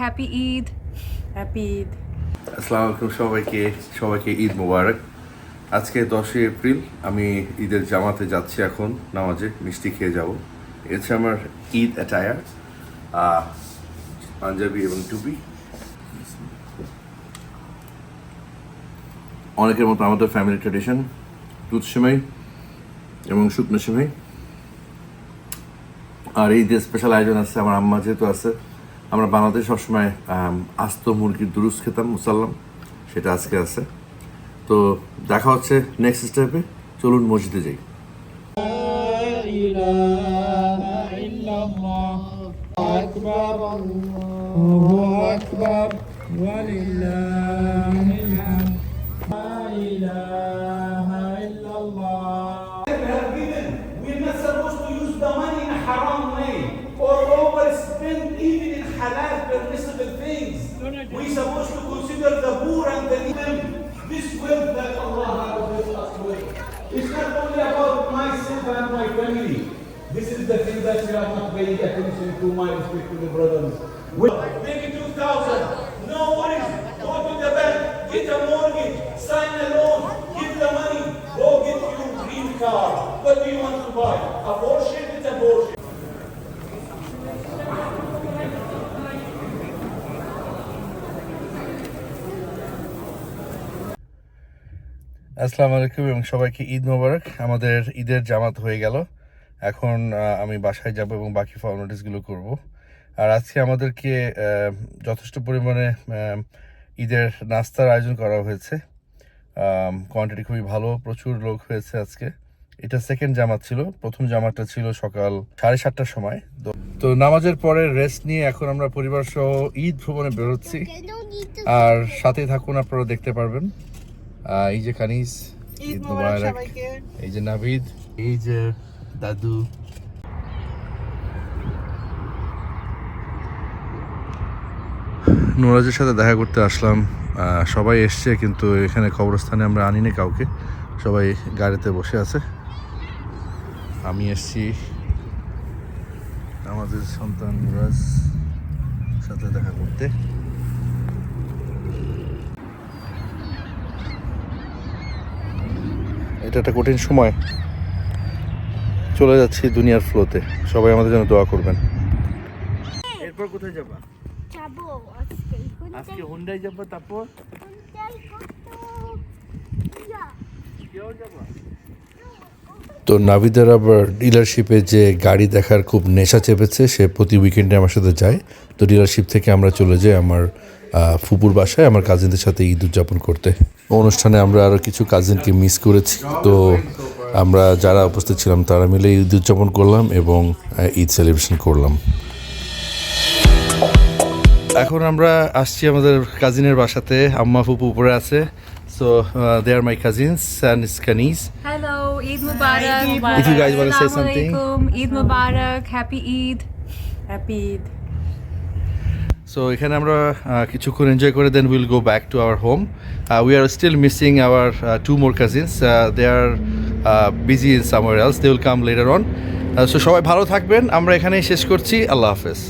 Happy Eid. Happy Eid আসসালামু আলাইকুম সবাইকে সবাইকে ঈদ মোবারক আজকে দশই এপ্রিল আমি ঈদের জামাতে যাচ্ছি এখন নামাজে মিষ্টি খেয়ে যাব। এছে আমার ঈদ অ্যাটায়ার পাঞ্জাবি এবং টুপি। অনেকের মতো আমাদের ফ্যামিলি ট্রেডিশন দুধ সেমাই এবং শুকনো সেমাই। আর এই যে স্পেশাল আয়োজন আছে আমার আম্মা যেহেতু আছে আমরা বাংলাদেশ সবসময় আম, আস্ত মুরগির দুরুস খেতাম মুসাল্লাম সেটা আজকে আছে তো দেখা হচ্ছে নেক্সট স্টেপে চলুন মসজিদে যাই إله إلا الله أكبر الله أكبر ولله that we are not paying attention to, my respected brothers. We- Maybe 2,000. No worries. Go to the bank, get a mortgage, sign a loan, give the money, go get your green card. What do you want to buy? A Porsche? It's a Porsche. আসসালামু আলাইকুম এবং সবাইকে ঈদ মোবারক আমাদের ঈদের জামাত হয়ে গেল এখন আমি বাসায় যাব এবং বাকি ফর্মালিটিসগুলো করব। আর আজকে আমাদেরকে যথেষ্ট পরিমাণে ঈদের নাস্তার আয়োজন করা হয়েছে। কোয়ান্টিটি খুবই ভালো প্রচুর লোক হয়েছে আজকে। এটা সেকেন্ড জামাত ছিল প্রথম জামাতটা ছিল সকাল সাড়ে সাতটার সময়। তো- নামাজের পরে রেস্ট নিয়ে এখন আমরা পরিবার সহ ঈদ ভ্রমণে বেরোচ্ছি। আর সাথে থাকুন আপনারা দেখতে পারবেন। এই যে কানিস ঈদ মোবারক এই যে নাভিদ এই যে দাদু। নোরাজের সাথে দেখা করতে আসলাম। সবাই এসছে, কিন্তু এখানে কবরস্থানে আমরা আনিনি কাউকে। সবাই গাড়িতে বসে আছে। আমি এসছি। আমাদের সন্তান নোরাজ সাথে দেখা করতে। এটা একটা কঠিন সময়। চলে যাচ্ছি দুনিয়ার ফ্লোতে সবাই আমাদের জন্য দোয়া করবেন। এরপর কোথায় যাবা? যাব আজকে। আজকে হুন্ডাই যাব তারপর? তো নাভিদের আবার ডিলারশিপে যে গাড়ি দেখার খুব নেশা চেপেছে সে প্রতি উইকেন্ডে আমার সাথে যায়। তো ডিলারশিপ থেকে আমরা চলে যাই আমার ফুপুর বাসায় আমার কাজিনদের সাথে ঈদ উদযাপন করতে। অনুষ্ঠানে আমরা আরও কিছু কাজিনকে মিস করেছি। তো আমরা যারা উপস্থিত ছিলাম তারা মিলে ঈদ উদযাপন করলাম এবং ঈদ সেলিব্রেশন করলাম এখন আমরা আসছি আমাদের কাজিনের বাসাতে আম্মা ফুপু উপরে আছে so they are my cousins and Kanis Hello, Eid Mubarak. If you guys wanna say Assalamu something. alaikum, Eid Mubarak. Happy Eid. Happy Eid so এখানে আমরা কিছুক্ষণ এনজয় করে then will go back to our home we are still missing our two more cousins they are busy in summer else they will come later on so সবাই ভালো থাকবেন, আমরা এখানেই শেষ করছি, আল্লাহ হাফেজ।